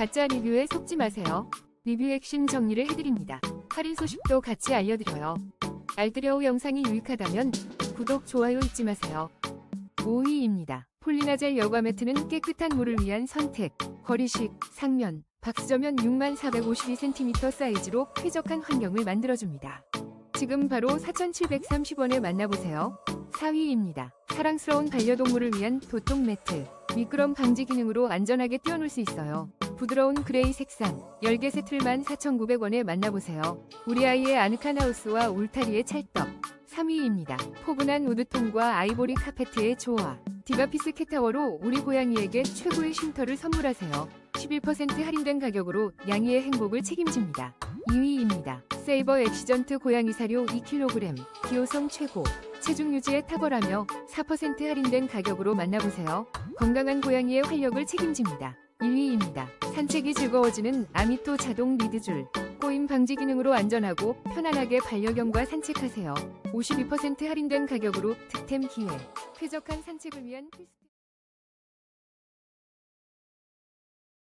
가짜 리뷰에 속지 마세요. 리뷰 핵심 정리를 해드립니다. 할인 소식도 같이 알려드려요. 알뜰여우 영상이 유익하다면 구독, 좋아요 잊지 마세요. 5위입니다. 폴리나젤 여과 매트는 깨끗한 물을 위한 선택. 거리식, 상면, 박스저면 6452cm 사이즈로 쾌적한 환경을 만들어줍니다. 지금 바로 4,730원에 만나보세요. 4위입니다. 사랑스러운 반려동물을 위한 도통 매트. 미끄럼 방지 기능으로 안전하게 뛰어놀 수 있어요. 부드러운 그레이 색상, 10개 세트를 14,900원에 만나보세요. 우리 아이의 아늑한 하우스와 울타리의 찰떡. 3위입니다. 포근한 우드톤과 아이보리 카페트의 조화. 디바피스 캣타워로 우리 고양이에게 최고의 쉼터를 선물하세요. 11% 할인된 가격으로 양이의 행복을 책임집니다. 2위입니다. 세이버 엑시전트 고양이 사료 2kg, 기호성 최고, 체중 유지에 탁월하며 4% 할인된 가격으로 만나보세요. 건강한 고양이의 활력을 책임집니다. 1위입니다. 산책이 즐거워지는 아미토 자동 리드줄. 꼬임 방지 기능으로 안전하고 편안하게 반려견과 산책하세요. 52% 할인된 가격으로 득템 기회. 쾌적한 산책을 위한 필수.